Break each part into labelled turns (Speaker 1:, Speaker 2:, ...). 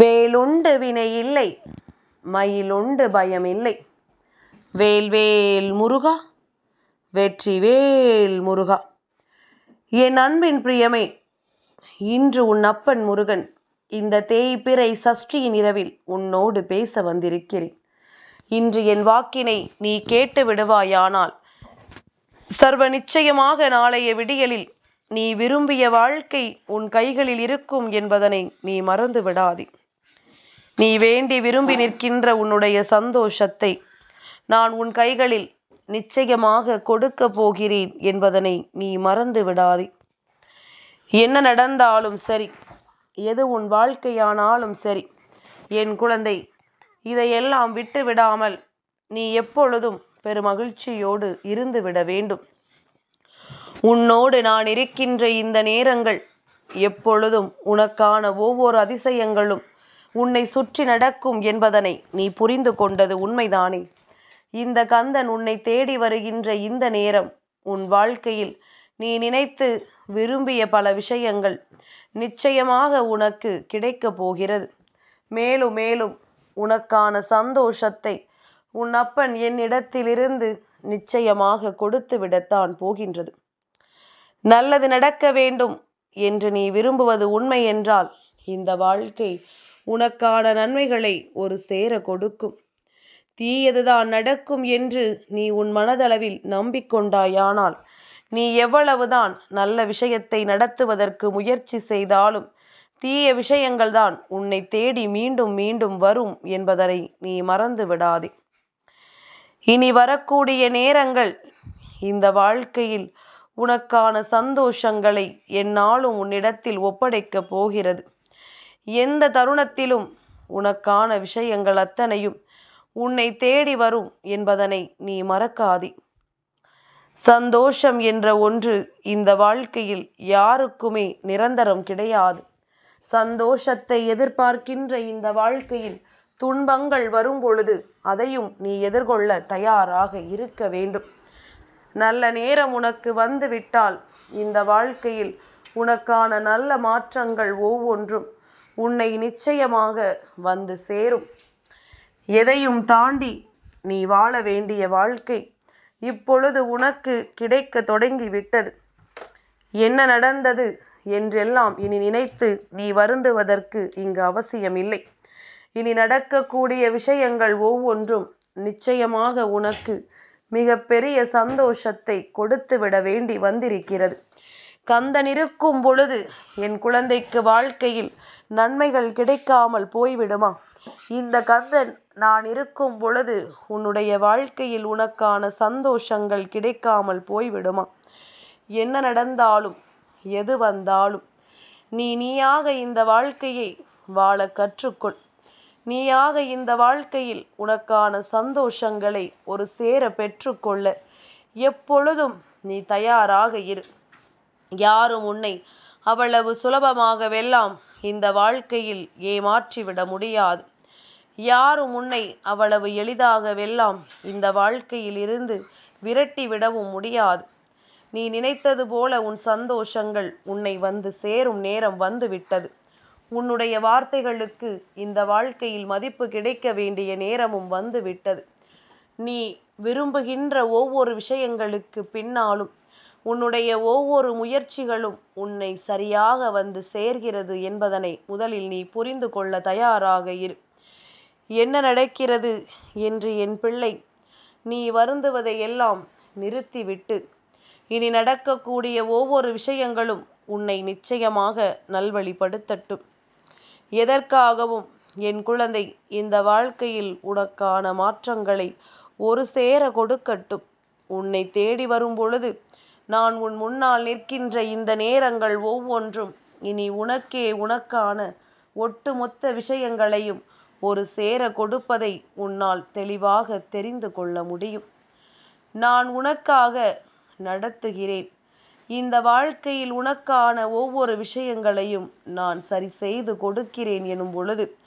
Speaker 1: வேலுண்டு வினை இல்லை மயிலுண்டு பயம் இல்லை. வேல்வேல் முருகா வெற்றி வேல் முருகா. என் அன்பின் பிரியமே இன்று உன் அப்பன் முருகன் இந்த தேய்பிறை சஷ்டியின் இரவில் உன்னோடு பேச வந்திருக்கிறேன். இன்று என் வாக்கினை நீ கேட்டு விடுவாயானால் சர்வ நிச்சயமாக நாளைய விடியலில் நீ விரும்பிய வாழ்க்கை உன் கைகளில் இருக்கும் என்பதனை நீ மறந்து விடாதே. நீ வேண்டி விரும்பி நிற்கின்ற உன்னுடைய சந்தோஷத்தை நான் உன் கைகளில் நிச்சயமாக கொடுக்க போகிறேன் என்பதனை நீ மறந்து விடாதே. என்ன நடந்தாலும் சரி எது உன் வாழ்க்கையானாலும் சரி என் குழந்தை இதையெல்லாம் விட்டு விடாமல் நீ எப்பொழுதும் பெருமகிழ்ச்சியோடு இருந்து விட வேண்டும். உன்னோடு நான் இருக்கின்ற இந்த நேரங்கள் எப்பொழுதும் உனக்கான ஒவ்வொரு அதிசயங்களும் உன்னை சுற்றி நடக்கும் என்பதனை நீ புரிந்து கொண்டது உண்மைதானே? இந்த கந்தன் உன்னை தேடி வருகின்ற இந்த நேரம் உன் வாழ்க்கையில் நீ நினைத்து விரும்பிய பல விஷயங்கள் நிச்சயமாக உனக்கு கிடைக்கப் போகிறது. மேலும் மேலும் உனக்கான சந்தோஷத்தை உன் அப்பன் என்னிடத்திலிருந்து நிச்சயமாக கொடுத்து விடத்தான் போகின்றது. நல்லது நடக்க வேண்டும் என்று நீ விரும்புவது உண்மை என்றால் இந்த வாழ்க்கை உனக்கான நன்மைகளை ஒரு சேர கொடுக்கும். தீயதுதான் நடக்கும் என்று நீ உன் மனதளவில் நம்பிக்கொண்டாயானால் நீ எவ்வளவுதான் நல்ல விஷயத்தை நடத்துவதற்கு முயற்சி செய்தாலும் தீய விஷயங்கள்தான் உன்னை தேடி மீண்டும் மீண்டும் வரும் என்பதனை நீ மறந்து விடாதே இனி வரக்கூடிய நேரங்கள் இந்த வாழ்க்கையில் உனக்கான சந்தோஷங்களை என்னாலும் உன்னிடத்தில் ஒப்படைக்கப் போகிறது. எந்த தருணத்திலும் உனக்கான விஷயங்கள் அத்தனையும் உன்னை தேடி வரும் என்பதனை நீ மறக்காதே. சந்தோஷம் என்ற ஒன்று இந்த வாழ்க்கையில் யாருக்குமே நிரந்தரம் கிடையாது. சந்தோஷத்தை எதிர்பார்க்கின்ற இந்த வாழ்க்கையில் துன்பங்கள் வரும் பொழுது அதையும் நீ எதிர்கொள்ள தயாராக இருக்க வேண்டும். நல்ல நேரம் உனக்கு வந்துவிட்டால் இந்த வாழ்க்கையில் உனக்கான நல்ல மாற்றங்கள் ஒவ்வொன்றும் உன்னை நிச்சயமாக வந்து சேரும். எதையும் தாண்டி நீ வாழ வேண்டிய வாழ்க்கை இப்பொழுது உனக்கு கிடைக்க தொடங்கி விட்டது என்ன நடந்தது என்றெல்லாம் இனி நினைத்து நீ வருந்துவதற்கு இங்கு அவசியமில்லை. இனி நடக்கக்கூடிய விஷயங்கள் ஒவ்வொன்றும் நிச்சயமாக உனக்கு மிக பெரிய சந்தோஷத்தை கொடுத்து விட வேண்டி வந்திருக்கிறது. கந்தன் இருக்கும் பொழுது என் குழந்தைக்கு வாழ்க்கையில் நன்மைகள் கிடைக்காமல் போய்விடுமா? இந்த கந்தன் நான் இருக்கும் பொழுது உன்னுடைய வாழ்க்கையில் உனக்கான சந்தோஷங்கள் கிடைக்காமல் போய்விடுமா? என்ன நடந்தாலும் எது வந்தாலும் நீ நீயாக இந்த வாழ்க்கையை வாழ கற்றுக்கொள். நீயாக இந்த வாழ்க்கையில் உனக்கான சந்தோஷங்களை ஒரு சேர பெற்றுக்கொள்ள எப்பொழுதும் நீ தயாராக இரு. யாரும் உன்னை அவ்வளவு சுலபமாகவெல்லாம் இந்த வாழ்க்கையில் ஏமாற்றிவிட முடியாது. யாரும் உன்னை அவ்வளவு எளிதாகவெல்லாம் இந்த வாழ்க்கையில் இருந்து விரட்டி விடவும் முடியாது. நீ நினைத்தது போல உன் சந்தோஷங்கள் உன்னை வந்து சேரும் நேரம் வந்து விட்டது உன்னுடைய வார்த்தைகளுக்கு இந்த வாழ்க்கையில் மதிப்பு கிடைக்க வேண்டிய நேரமும் வந்து விட்டது நீ விரும்புகின்ற ஒவ்வொரு விஷயங்களுக்கு பின்னாலும் உன்னுடைய ஒவ்வொரு முயற்சிகளும் உன்னை சரியாக வந்து சேர்கிறது என்பதனை முதலில் நீ புரிந்து கொள்ள தயாராக இரு. என்ன நடக்கிறது என்று என் பிள்ளை நீ வருந்துவதை எல்லாம் நிறுத்திவிட்டு இனி நடக்கக்கூடிய ஒவ்வொரு விஷயங்களும் உன்னை நிச்சயமாக நல்வழிப்படுத்தட்டும். எதற்காகவும் என் குழந்தை இந்த வாழ்க்கையில் உனக்கான மாற்றங்களை ஒரு சேர கொடுக்கட்டும். உன்னை தேடி வரும் பொழுது நான் உன் முன்னால் நிற்கின்ற இந்த நேரங்கள் ஒவ்வொன்றும். இனி உனக்கே உனக்கான ஒட்டுமொத்த விஷயங்களையும் ஒரு சேர கொடுப்பதை உன்னால் தெளிவாக தெரிந்து கொள்ள முடியும். நான் உனக்காக நடத்துகிறேன். இந்த வாழ்க்கையில் உனக்கான ஒவ்வொரு விஷயங்களையும் நான் சரி செய்து கொடுக்கிறேன் எனும் பொழுது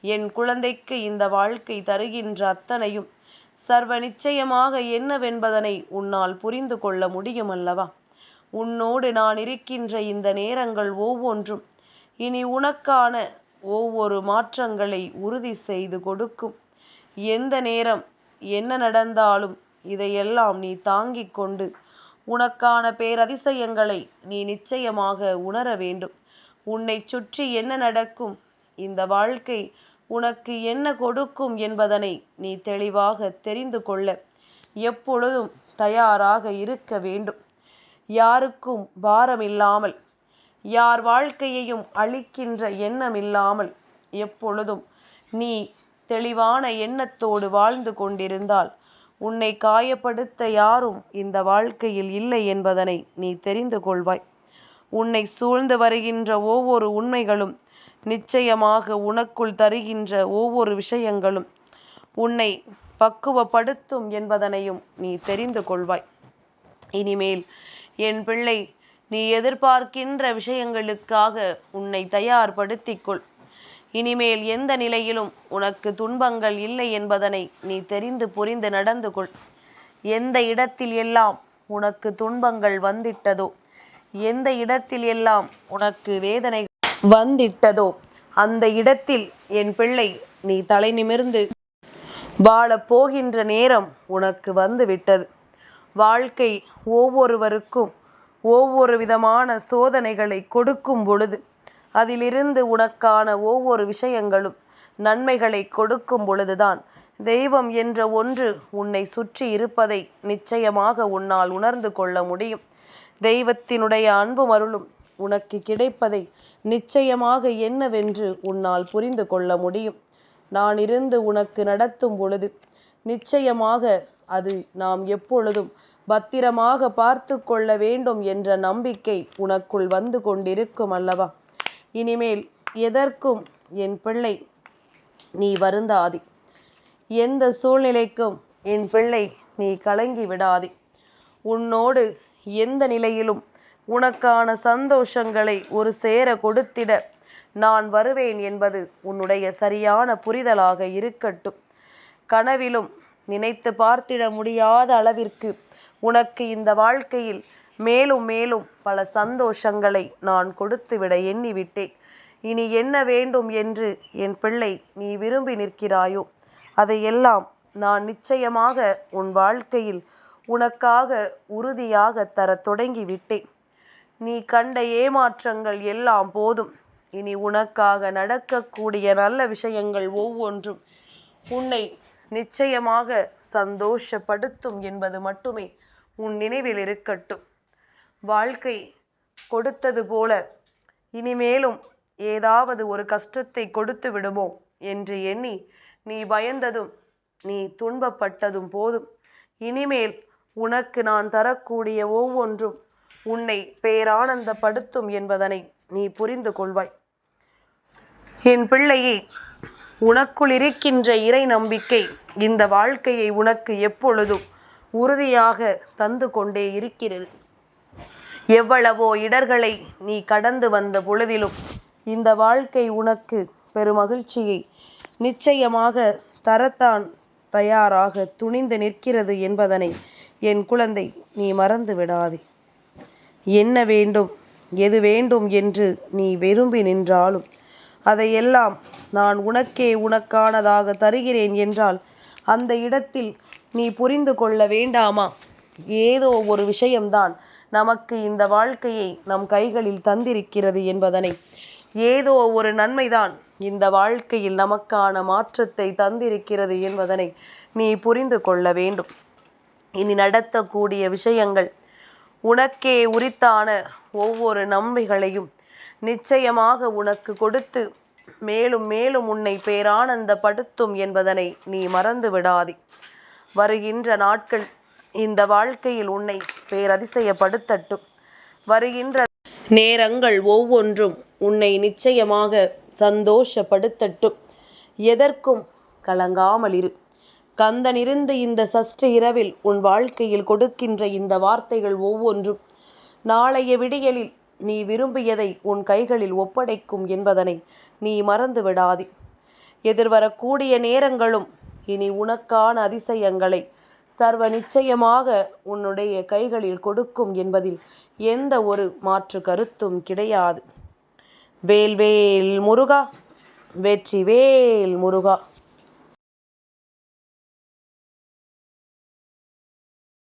Speaker 1: என் குழந்தைக்கு இந்த வாழ்க்கை தருகின்ற அத்தனையும் சர்வ நிச்சயமாக என்னவென்பதனை உன்னால் புரிந்து கொள்ள முடியும் அல்லவா உன்னோடு நான் இருக்கின்ற இந்த நேரங்கள் ஒவ்வொன்றும் இனி உனக்கான ஒவ்வொரு மாற்றங்களை உறுதி செய்து கொடுக்கும். எந்த நேரம் என்ன நடந்தாலும் இதையெல்லாம் நீ தாங்கிக் கொண்டு உனக்கான பேரதிசயங்களை நீ நிச்சயமாக உணர வேண்டும். உன்னை சுற்றி என்ன நடக்கும்? இந்த வாழ்க்கை உனக்கு என்ன கொடுக்கும் என்பதனை நீ தெளிவாக தெரிந்து கொள்ள எப்பொழுதும் தயாராக இருக்க வேண்டும். யாருக்கும் பாரமில்லாமல் யார் வாழ்க்கையையும் அழிக்கின்ற எண்ணம் இல்லாமல் எப்பொழுதும் நீ தெளிவான எண்ணத்தோடு வாழ்ந்து கொண்டிருந்தால் உன்னை காயப்படுத்த யாரும் இந்த வாழ்க்கையில் இல்லை என்பதனை நீ தெரிந்து கொள்வாய். உன்னை சூழ்ந்து வருகின்ற ஒவ்வொரு உண்மைகளும் நிச்சயமாக உனக்குள் தருகின்ற ஒவ்வொரு விஷயங்களும் உன்னை பக்குவப்படுத்தும் என்பதனையும் நீ தெரிந்து கொள்வாய். இனிமேல் என் பிள்ளை நீ எதிர்பார்க்கின்ற விஷயங்களுக்காக உன்னை தயார்படுத்திக்கொள். இனிமேல் எந்த நிலையிலும் உனக்கு துன்பங்கள் இல்லை என்பதனை நீ தெரிந்து புரிந்து நடந்து கொள். எந்த இடத்தில் எல்லாம் உனக்கு துன்பங்கள் வந்திட்டதோ எந்த இடத்தில் எல்லாம் உனக்கு வேதனை வந்திட்டதோ? அந்த இடத்தில் என் பிள்ளை நீ தலை நிமிர்ந்து வாழப் போகின்ற நேரம் உனக்கு வந்து விட்டது வாழ்க்கை ஒவ்வொருவருக்கும் ஒவ்வொரு விதமான சோதனைகளை கொடுக்கும் பொழுது அதிலிருந்து உனக்கான ஒவ்வொரு விஷயங்களும் நன்மைகளை கொடுக்கும் பொழுதுதான் தெய்வம் என்ற ஒன்று உன்னை சுற்றி இருப்பதை நிச்சயமாக உன்னால் உணர்ந்து கொள்ள முடியும். தெய்வத்தினுடைய அன்பும் அருளும் உனக்கு கிடைப்பதை நிச்சயமாக என்னவென்று உன்னால் புரிந்து கொள்ள முடியும். நான் இருந்து உனக்கு நடத்தும் பொழுது நிச்சயமாக அது நாம் எப்பொழுதும் பத்திரமாக பார்த்து கொள்ள வேண்டும் என்ற நம்பிக்கை உனக்குள் வந்து கொண்டிருக்கும் அல்லவா? இனிமேல் எதற்கும் என் பிள்ளை நீ வருந்தாதே. எந்த சூழ்நிலைக்கும் என் பிள்ளை நீ கலங்கி விடாதே. உன்னோடு எந்த நிலையிலும் உனக்கான சந்தோஷங்களை ஒரு சேர கொடுத்திட. நான் வருவேன் என்பது உன்னுடைய சரியான புரிதலாக இருக்கட்டும். கனவிலும் நினைத்து பார்த்திட முடியாத அளவிற்கு உனக்கு இந்த வாழ்க்கையில் மேலும் மேலும் பல சந்தோஷங்களை நான் கொடுத்துவிட எண்ணிவிட்டேன். இனி என்ன வேண்டும் என்று என் பிள்ளை நீ விரும்பி நிற்கிறாயோ? அதையெல்லாம் நான் நிச்சயமாக உன் வாழ்க்கையில் உனக்காக உறுதியாக தரத் தொடங்கி விட்டேன் நீ கண்ட ஏமாற்றங்கள் எல்லாம் போதும். இனி உனக்காக நடக்கக்கூடிய நல்ல விஷயங்கள் ஒவ்வொன்றும் உன்னை நிச்சயமாக சந்தோஷப்படுத்தும் என்பது மட்டுமே உன் நினைவில் இருக்கட்டும். வாழ்க்கை கொடுத்தது போல இனிமேலும் ஏதாவது ஒரு கஷ்டத்தை கொடுத்து விடுமோ என்று எண்ணி நீ பயந்ததும் நீ துன்பப்பட்டதும் போதும். இனிமேல் உனக்கு நான் தரக்கூடிய ஒவ்வொன்றும் உன்னை பேரானந்தப்படுத்தும் என்பதனை நீ புரிந்து கொள்வாய். என் பிள்ளையே உனக்குள் இருக்கின்ற இறை நம்பிக்கை இந்த வாழ்க்கையை உனக்கு எப்பொழுதும் உறுதியாக தந்து கொண்டே இருக்கிறது. எவ்வளவோ இடர்களை நீ கடந்து வந்த பொழுதிலும் இந்த வாழ்க்கை உனக்கு பெருமகிழ்ச்சியை நிச்சயமாக தரத்தான் தயாராக துணிந்து நிற்கிறது என்பதனை என் குழந்தை நீ மறந்து விடாதே. என்ன வேண்டும்? எது வேண்டும் என்று நீ விரும்பி நின்றாலும் அதையெல்லாம் நான் உனக்கே உனக்கானதாக தருகிறேன் என்றால் அந்த இடத்தில் நீ புரிந்து கொள்ள வேண்டாமா? ஏதோ ஒரு விஷயம்தான் நமக்கு இந்த வாழ்க்கையை நம் கைகளில் தந்திருக்கிறது என்பதனை. ஏதோ ஒரு நன்மைதான் இந்த வாழ்க்கையில் நமக்கான மாற்றத்தை தந்திருக்கிறது என்பதனை நீ புரிந்து கொள்ள வேண்டும். இனி நடத்தக்கூடிய விஷயங்கள் உனக்கே உரித்தான ஒவ்வொரு நன்மைகளையும் நிச்சயமாக உனக்கு கொடுத்து மேலும் மேலும் உன்னை பேரானந்தப்படுத்தும் என்பதனை நீ மறந்து விடாதே வருகின்ற நாட்கள் இந்த வாழ்க்கையில் உன்னை பேரதிசயப்படுத்தட்டும். வருகின்ற நேரங்கள் ஒவ்வொன்றும் உன்னை நிச்சயமாக சந்தோஷப்படுத்தட்டும். எதற்கும் கலங்காமல் இரு. கந்தனிருந்து இந்த சஷ்ட இரவில் உன் வாழ்க்கையில் கொடுக்கின்ற இந்த வார்த்தைகள் ஒவ்வொன்றும் நாளைய விடியலில் நீ விரும்பியதை உன் கைகளில் ஒப்படைக்கும் என்பதனை நீ மறந்து விடாதே எதிர்வரக்கூடிய நேரங்களும் இனி உனக்கான அதிசயங்களை சர்வ நிச்சயமாக உன்னுடைய கைகளில் கொடுக்கும் என்பதில் எந்த ஒரு மாற்று கருத்தும் கிடையாது. வேல்வேல் முருகா வெற்றிவேல் முருகா.